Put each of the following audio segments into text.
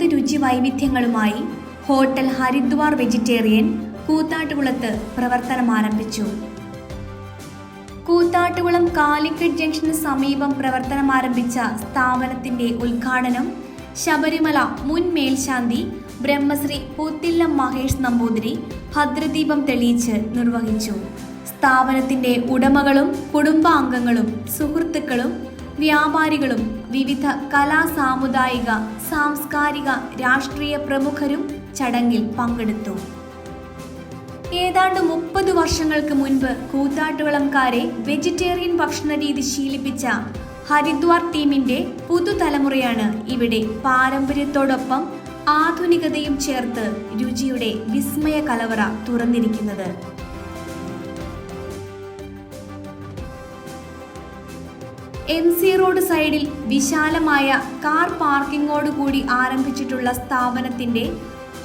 തനത് രുചി വൈവിധ്യങ്ങളുമായി ഹോട്ടൽ ഹരിദ്വാർ വെജിറ്റേറിയൻ കൂത്താട്ടുകുളത്ത് പ്രവർത്തനം ആരംഭിച്ചു. കൂത്താട്ടുകുളം കാലിക്കറ്റ് ജംഗ്ഷന് സമീപം പ്രവർത്തനം ആരംഭിച്ച സ്ഥാപനത്തിന്റെ ഉദ്ഘാടനം ശബരിമല മുൻ മേൽശാന്തി ബ്രഹ്മശ്രീ പൂത്തില്ലം മഹേഷ് നമ്പൂതിരി ഭദ്രദീപം തെളിയിച്ച് നിർവഹിച്ചു. സ്ഥാപനത്തിന്റെ ഉടമകളും കുടുംബാംഗങ്ങളും സുഹൃത്തുക്കളും വ്യാപാരികളും വിവിധ കലാ സാമുദായിക സാംസ്കാരിക രാഷ്ട്രീയ പ്രമുഖരും ചടങ്ങിൽ പങ്കെടുത്തു. ഏതാണ്ട് മുപ്പത് വർഷങ്ങൾക്ക് മുൻപ് കൂത്താട്ടുവളംകാരെ വെജിറ്റേറിയൻ ഭക്ഷണ രീതി ശീലിപ്പിച്ച ഹരിദ്വാർ ടീമിന്റെ പുതുതലമുറയാണ് ഇവിടെ പാരമ്പര്യത്തോടൊപ്പം ആധുനികതയും ചേർത്ത് രുചിയുടെ വിസ്മയ കലവറ തുറന്നിരിക്കുന്നത്. എം സി റോഡ് സൈഡിൽ വിശാലമായ കാർ പാർക്കിങ്ങോടുകൂടി ആരംഭിച്ചിട്ടുള്ള സ്ഥാപനത്തിന്റെ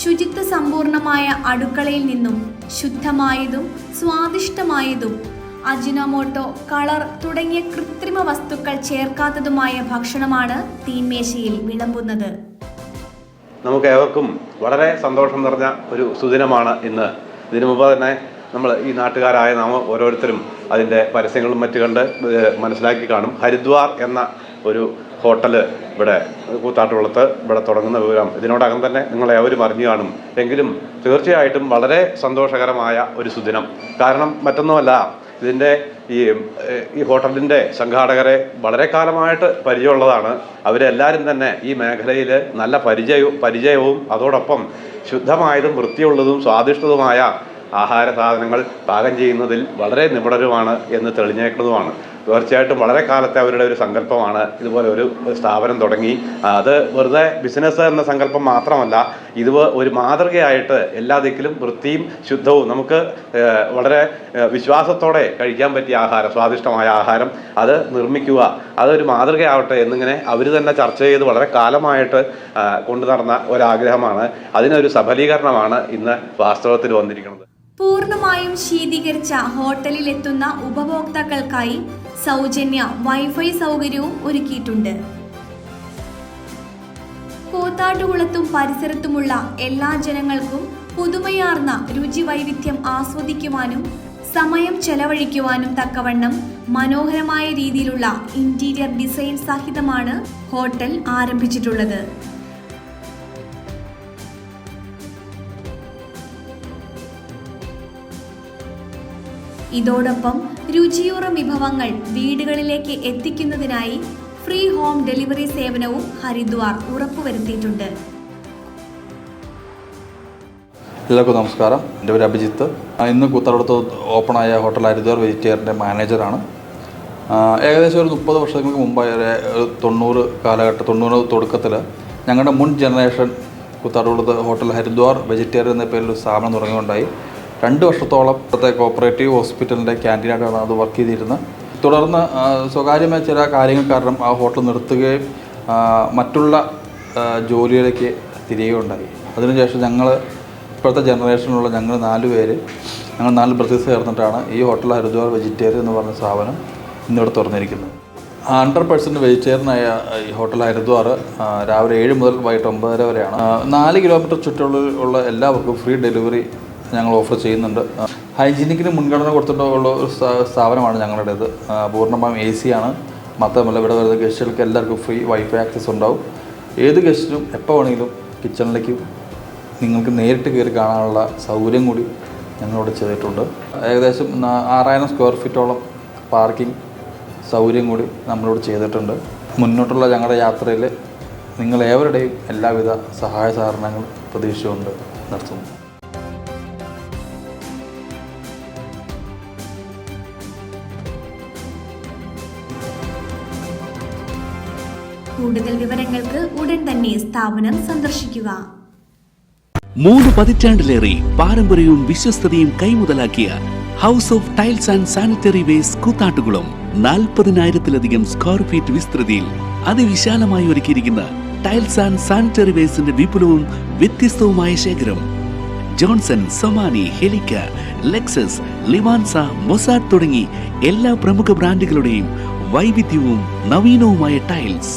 ശുചിത്വ സമ്പൂർണമായ അടുക്കളയിൽ നിന്നും ശുദ്ധമായതും സ്വാദിഷ്ടമായതും അജിനോമോട്ടോ കളർ തുടങ്ങിയ കൃത്രിമ വസ്തുക്കൾ ചേർക്കാത്തതുമായ ഭക്ഷണമാണ് തീൻമേശയിൽ വിളമ്പുന്നത്. നമുക്ക് ഏവർക്കും വളരെ സന്തോഷം നിറഞ്ഞ ഒരു സുദിനമാണ് ഇന്ന്. ഇതിനു മുമ്പ് തന്നെ നമ്മൾ ഈ നാട്ടുകാരായ നാം ഓരോരുത്തരും അതിന്റെ പരസ്യങ്ങളും മറ്റു കണ്ട് മനസ്സിലാക്കി കാണും. ഹരിദ്വാർ എന്ന ഒരു ഹോട്ടൽ ഇവിടെ കൂത്താട്ടുകുളത്ത് ഇവിടെ തുടങ്ങുന്ന വിവരം ഇതിനോടകം തന്നെ നിങ്ങളെ അവരും അറിഞ്ഞു കാണും. എങ്കിലും തീർച്ചയായിട്ടും വളരെ സന്തോഷകരമായ ഒരു സുദിനം. കാരണം മറ്റൊന്നുമല്ല ഇതിന്റെ ഈ ഈ ഹോട്ടലിന്റെ സംഘാടകരെ വളരെ കാലമായിട്ട് പരിചയമുള്ളതാണ്. അവരെല്ലാവരും തന്നെ ഈ മേഖലയിൽ നല്ല പരിചയവും പരിചയവും അതോടൊപ്പം ശുദ്ധമായതും വൃത്തിയുള്ളതും സ്വാദിഷ്ടതുമായ ആഹാര സാധനങ്ങൾ പാകം ചെയ്യുന്നതിൽ വളരെ നിപുണരുമാണ് എന്ന് തെളിഞ്ഞേക്കുന്നതുമാണ്. തീർച്ചയായിട്ടും വളരെ കാലത്തെ അവരുടെ ഒരു സങ്കല്പമാണ്. ഇതുപോലെ ഒരു സ്ഥാപനം തുടങ്ങി. അത് വെറുതെ ബിസിനസ് എന്ന സങ്കല്പം മാത്രമല്ല ഇത് ഒരു മാതൃകയായിട്ട് എല്ലാ ദിക്കിലും വൃത്തിയും ശുദ്ധവും നമുക്ക് വളരെ വിശ്വാസത്തോടെ കഴിക്കാൻ പറ്റിയ ആഹാരം സ്വാദിഷ്ടമായ ആഹാരം അത് നിർമ്മിക്കുക. അതൊരു മാതൃകയാവട്ടെ എന്നിങ്ങനെ അവർ തന്നെ ചർച്ച ചെയ്ത് വളരെ കാലമായിട്ട് കൊണ്ടു നടന്ന ഒരാഗ്രഹമാണ്. അതിനൊരു സഫലീകരണമാണ് ഇന്ന് വാസ്തവത്തിൽ വന്നിരിക്കുന്നത്. പൂർണമായും ശീതീകരിച്ച ഹോട്ടലിൽ എത്തുന്ന ഉപഭോക്താക്കൾക്കായി സൗജന്യ വൈഫൈ സൗകര്യവും ഒരുക്കിയിട്ടുണ്ട്. കൂത്താട്ടുകുളത്തും പരിസരത്തുമുള്ള എല്ലാ ജനങ്ങൾക്കും പുതുമയാർന്ന രുചി വൈവിധ്യം ആസ്വദിക്കുവാനും സമയം ചെലവഴിക്കുവാനും തക്കവണ്ണം മനോഹരമായ രീതിയിലുള്ള ഇന്റീരിയർ ഡിസൈൻ സഹിതമാണ് ഹോട്ടൽ ആരംഭിച്ചിട്ടുള്ളത്. ഇതോടൊപ്പം രുചിയുറ വിഭവങ്ങൾ വീടുകളിലേക്ക് എത്തിക്കുന്നതിനായി ഫ്രീ ഹോം ഡെലിവറി സേവനവും ഹരിദ്വാർ ഉറപ്പുവരുത്തിയിട്ടുണ്ട്. എല്ലാവർക്കും നമസ്കാരം. എന്റെ പേര് അഭിജിത്ത്. ഇന്ന് കൂത്താടുത്ത് ഓപ്പണായ ഹോട്ടൽ ഹരിദ്വാർ വെജിറ്റേറിയന്റെ മാനേജറാണ്. ഏകദേശം ഒരു മുപ്പത് വർഷങ്ങൾക്ക് മുമ്പ് ഒരു തൊണ്ണൂറ് കാലഘട്ടം തൊണ്ണൂറ് തുടക്കത്തിൽ ഞങ്ങളുടെ മുൻ ജനറേഷൻ കൂത്താടുകുളത്ത് ഹോട്ടൽ ഹരിദ്വാർ വെജിറ്റേറിയൻ എന്ന പേരിൽ ഒരു സ്ഥാപനം തുടങ്ങിയുണ്ടായി രണ്ട് വർഷത്തോളം ഇപ്പോഴത്തെ കോപ്പറേറ്റീവ് ഹോസ്പിറ്റലിന്റെ ക്യാന്റീനായിട്ടാണ് അത് വർക്ക് ചെയ്തിരുന്നത്. തുടർന്ന് സ്വകാര്യമായ ചില കാര്യങ്ങൾ കാരണം ആ ഹോട്ടൽ നിർത്തുകയും മറ്റുള്ള ജോലിയിലേക്ക് തിരികെയുണ്ടായി അതിനുശേഷം ഞങ്ങൾ ഇപ്പോഴത്തെ ജനറേഷനിലുള്ള ഞങ്ങൾ നാല് പേര് ഞങ്ങൾ നാല് ബ്രദേഴ്സ് ചേർന്നിട്ടാണ് ഈ ഹോട്ടൽ ഹരിദ്വാർ വെജിറ്റേറിയൻ എന്ന് പറഞ്ഞ സ്ഥാപനം ഇന്നിവിടെ തുറന്നിരിക്കുന്നത്. ഹൺഡ്രഡ് പെർസെന്റ് വെജിറ്റേറിയനായ ഈ ഹോട്ടൽ ഹരിദ്വാർ രാവിലെ ഏഴ് മുതൽ വൈകിട്ട് ഒമ്പതര വരെയാണ്. നാല് കിലോമീറ്റർ ചുറ്റുള്ള എല്ലാവർക്കും ഫ്രീ ഡെലിവറി ഞങ്ങൾ ഓഫർ ചെയ്യുന്നുണ്ട്. ഹൈജീനിക്കിന് മുൻഗണന കൊടുത്തിട്ടുള്ള ഒരു സ്ഥാ- സ്ഥാപനമാണ് ഞങ്ങളുടേത് പൂർണമായും എ സി ആണ്. മാത്രമല്ല ഇവിടെ വരുന്ന ഗസ്റ്റുകൾക്ക് എല്ലാവർക്കും ഫ്രീ വൈഫൈ ആക്സസ് ഉണ്ടാവും. ഏത് ഗസ്റ്റിനും എപ്പോൾ വേണമെങ്കിലും കിച്ചണിലേക്ക് നിങ്ങൾക്ക് നേരിട്ട് കയറി കാണാനുള്ള സൗകര്യം കൂടി ഞങ്ങളിവിടെ ചെയ്തിട്ടുണ്ട്. ഏകദേശം ആറായിരം സ്ക്വയർ ഫീറ്റോളം പാർക്കിംഗ് സൗകര്യം കൂടി നമ്മളിവിടെ ചെയ്തിട്ടുണ്ട്. മുന്നോട്ടുള്ള ഞങ്ങളുടെ യാത്രയിൽ നിങ്ങളേവരുടെയും എല്ലാവിധ സഹായ സഹകരണങ്ങളും പ്രതീക്ഷിച്ചുകൊണ്ട് നിർത്തുന്നു. കൂടുതൽ വിവരങ്ങൾക്ക് ഉടൻ തന്നെ സ്ഥാപനം സന്ദർശിക്കുക. മൂന്ന് പതിറ്റാണ്ടിലേറെ പാരമ്പര്യവും വിശ്വസ്തതയും കൈമുതലാക്കിയ house of tiles and sanitary waste Koothattukulam നാൽപ്പതിനായിരത്തിലധികം സ്ക്വയർ ഫീറ്റ് വിസ്തൃതിയിൽ അതിവിശാലമായി ഒരുക്കിയിരിക്കുന്ന ടൈൽസ് ആൻഡ് സാനിറ്ററി വേസിന്റെ വിപുലവും വ്യത്യസ്തവുമായ ശേഖരം. ജോൺസൺ സൊമാനി ഹെലിക്ക ലെക്സസ് ലിവാൻസ മൊസാഡ് തുടങ്ങി എല്ലാ പ്രമുഖ ബ്രാൻഡുകളുടെയും വൈവിധ്യവും നവീനവുമായ ടൈൽസ്